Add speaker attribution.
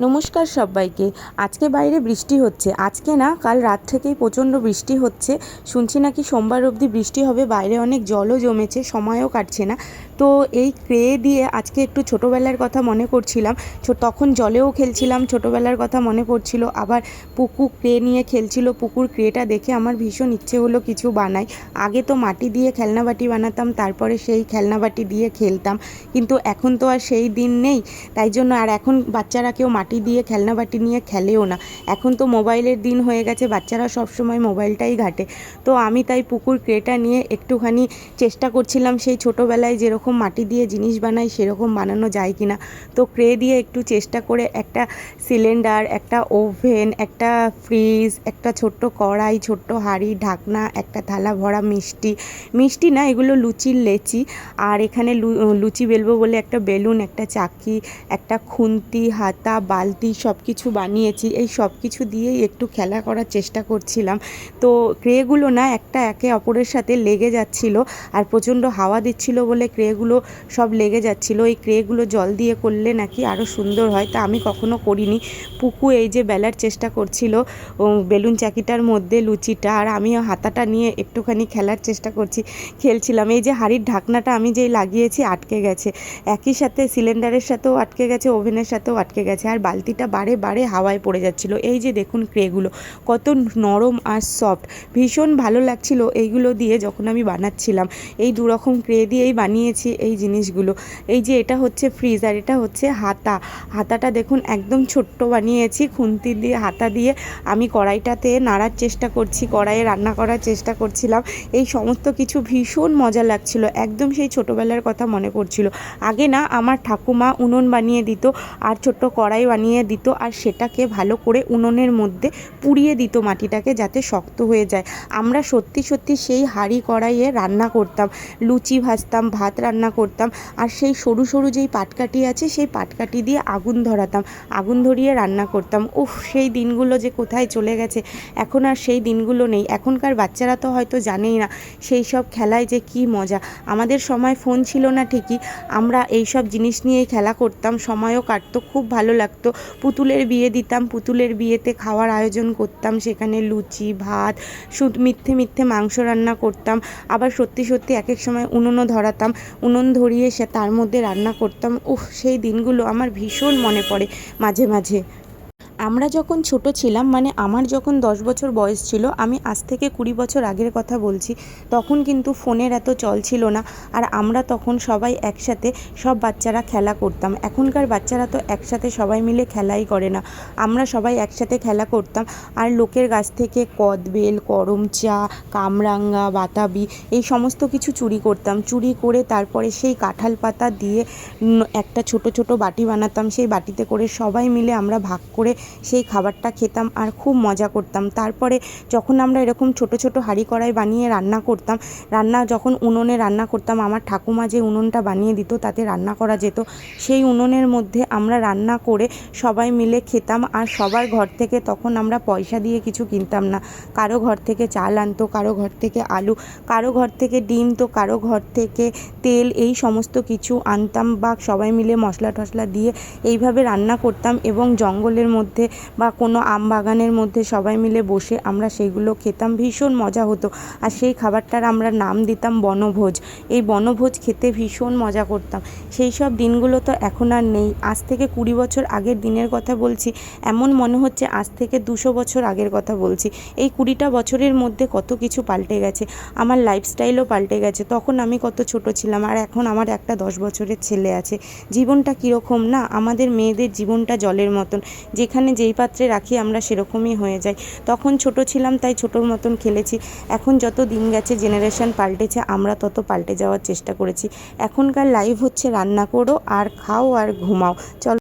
Speaker 1: নমস্কার সবাইকে। আজকে বাইরে বৃষ্টি হচ্ছে। আজকে না, কাল রাত থেকেই প্রচণ্ড বৃষ্টি হচ্ছে। শুনছি নাকি সোমবার অবধি বৃষ্টি হবে, বাইরে অনেক জলও জমেছে, সময়ও কাটছে না। তো এই ক্রে দিয়ে আজকে একটু ছোটোবেলার কথা মনে করছিলাম। তখন জলেও খেলছিলাম, ছোটোবেলার কথা মনে পড়ছিল। আবার পুকু ক্রে নিয়ে খেলছিল, পুকুর ক্রেটা দেখে আমার ভীষণ ইচ্ছে হলো কিছু বানাই। আগে তো মাটি দিয়ে খেলনা বাটি বানাতাম, তারপরে সেই খেলনা বাটি দিয়ে খেলতাম। কিন্তু এখন তো আর সেই দিন নেই, তাই জন্য আর এখন বাচ্চারা কেউ মাটি দিয়ে, খেলনা বাটি নিয়ে খেলেও না। এখন তো মোবাইলের দিন হয়ে গেছে, বাচ্চারা সব সময় মোবাইলটাই ঘাটে। তো আমি তাই পুকুর ক্রেটা নিয়ে একটুখানি চেষ্টা করছিলাম, সেই ছোটোবেলায় যেরকম মাটি দিয়ে জিনিস বানাই, সেরকম বানানো যায় কি না তো ক্রে দিয়ে একটু চেষ্টা করে একটা সিলিন্ডার, একটা ওভেন, একটা ফ্রিজ, একটা ছোট্ট কড়াই, ছোট্ট হাঁড়ি, ঢাকনা, একটা থালা ভরা মিষ্টি। মিষ্টি না, এগুলো লুচির লেচি। আর এখানে লুচি বেলবো বলে একটা বেলুন, একটা চাকি, একটা খুন্তি, হাতা বালতি সব কিছু বানিয়েছি, এই সব কিছু দিয়েই একটু খেলা করার চেষ্টা করছিলাম। তো ক্রেগুলো না একটা একে অপরের সাথে লেগে যাচ্ছিল আর প্রচণ্ড হাওয়া দিচ্ছিল বলে ক্রেগুলো সব লেগে যাচ্ছিল। এই ক্রেগুলো জল দিয়ে করলে নাকি আরও সুন্দর হয়। তা আমি কখনো করিনি। পুকু এই যে বেলার চেষ্টা করছিল বেলুন চাকিটার মধ্যে লুচিটা, আর আমিও হাতাটা নিয়ে একটুখানি খেলার চেষ্টা করছি, খেলছিলাম। এই যে হাঁড়ির ঢাকনাটা আমি যেই লাগিয়েছি আটকে গেছে। একই সাথে সিলিন্ডারের সাথেও আটকে গেছে, ওভেনের সাথেও আটকে গেছে। আর বালতিটা বারে বারে হাওয়ায় পড়ে যাচ্ছিল। এই যে দেখুন ক্রেগুলো, কত নরম আর সফট ভীষণ ভালো লাগছিল এইগুলো দিয়ে যখন আমি বানাচ্ছিলাম। এই দু রকম ক্রে দিয়েই বানিয়েছি এই জিনিসগুলো। এই যে এটা হচ্ছে ফ্রিজ আর এটা হচ্ছে হাতা। হাতাটা দেখুন একদম ছোট্ট বানিয়েছি, খুন্তি দিয়ে, হাতা দিয়ে আমি কড়াইটাতে নাড়ার চেষ্টা করছি, কড়াইয়ে রান্না করার চেষ্টা করছিলাম। এই সমস্ত কিছু ভীষণ মজা লাগছিল, একদম সেই ছোটোবেলার কথা মনে পড়ছিল। আগে না, আমার ঠাকুমা উনুন বানিয়ে দিত, আর ছোট্ট কড়াই বানিয়ে দিত আর সেটাকে ভালো করে উনুনের মধ্যে পুড়িয়ে দিত মাটিটাকে যাতে শক্ত হয়ে যায়। আমরা সত্যি সত্যি সেই হাঁড়ি কড়াইয়ে রান্না করতাম, লুচি ভাজতাম, ভাত রান্না করতাম আর সেই সরু সরু যেই পাটকাঠি আছে সেই পাটকাঠি দিয়ে আগুন ধরাতাম, আগুন ধরিয়ে রান্না করতাম। উফ, সেই দিনগুলো যে কোথায় চলে গেছে, এখন আর সেই দিনগুলো নেই। এখনকার বাচ্চারা তো হয়তো জানেই না সেই সব খেলায় যে কি মজা। আমাদের সময় ফোন ছিল না ঠিকই, আমরা এই সব জিনিস নিয়েই খেলা করতাম। সময়ও কাটতো, খুব ভালো লাগতো। পুতুলের বিয়ে দিতাম, পুতুলের বিয়েতে খাওয়ার আয়োজন করতাম, সেখানে লুচি, ভাত মিথ্যে মিথ্যে মাংস রান্না করতাম, আবার সত্যি সত্যি এক এক সময় উনুনও ধরাতাম, উনুন ধরিয়ে সে তার মধ্যে রান্না করতাম। উফ, সেই দিনগুলো আমার ভীষণ মনে পড়ে মাঝে মাঝে। আমরা যখন ছোট ছিলাম মানে আমার যখন দশ বছর বয়স ছিল, আমি আজ থেকে কুড়ি বছর আগের কথা বলছি, তখন কিন্তু ফোনের এত চল ছিল না। আর আমরা তখন সবাই একসাথে সব বাচ্চারা খেলা করতাম। এখনকার বাচ্চারা তো একসাথে সবাই মিলে খেলাই করে না। আমরা সবাই একসাথে খেলা করতাম। আর লোকের গাছ থেকে কদবেল করম চা, কামরাঙ্গা, বাতাবি, এই সমস্ত কিছু চুরি করতাম। চুরি করে তারপরে সেই কাঁঠাল পাতা দিয়ে একটা ছোট ছোট বাটি বানাতাম। সেই বাটিতে করে সবাই মিলে আমরা ভাগ করে সেই খাবারটা খেতাম আর খুব মজা করতাম। তারপরে যখন আমরা এরকম ছোট ছোট হাঁড়ি কড়াই বানিয়ে রান্না করতাম, রান্না যখন উনুনে রান্না করতাম, আমার ঠাকুমা যে উনুনটা বানিয়ে দিত, তাতে রান্না করা যেত, সেই উনুনের মধ্যে আমরা রান্না করে সবাই মিলে খেতাম আর সবার ঘর থেকে তখন আমরা পয়সা দিয়ে কিছু কিনতাম না। কারও ঘর থেকে চাল আনতো, কারও ঘর থেকে আলু, কারও ঘর থেকে ডিম তো কারও ঘর থেকে তেল, এই সমস্ত কিছু আনতাম বা সবাই মিলে মশলা টশলা দিয়ে এইভাবে রান্না করতাম এবং জঙ্গলের মধ্যে বা কোনো আম বাগানের মধ্যে সবাই মিলে বসে আমরা সেইগুলো খেতাম, ভীষণ মজা হতো। আর সেই খাবারটার আমরা নাম দিতাম বনভোজ। এই বনভোজ খেতে ভীষণ মজা করতাম। সেই সব দিনগুলো তো এখন আর নেই। আজ থেকে কুড়ি বছর আগের দিনের কথা বলছি, এমন মনে হচ্ছে আজ থেকে দুশো বছর আগের কথা বলছি। এই কুড়িটা বছরের মধ্যে কত কিছু পাল্টে গেছে। আমার লাইফস্টাইলও পাল্টে গেছে। তখন আমি কত ছোট ছিলাম আর এখন আমার একটা দশ বছরের ছেলে আছে। জীবনটা কীরকম না? আমাদের মেয়েদের জীবনটা জলের মতন। যেখানে যেই পাত্রে রাখি আমরা সেরকমই হয়ে যাই। তখন ছোট ছিলাম, তাই ছোটোর মতন খেলেছি। এখন যত দিন গেছে জেনারেশন পাল্টেছে, আমরা তত পাল্টে যাওয়ার চেষ্টা করেছি। এখনকার লাইভ হচ্ছে রান্না করো আর খাও আর ঘুমাও। চলো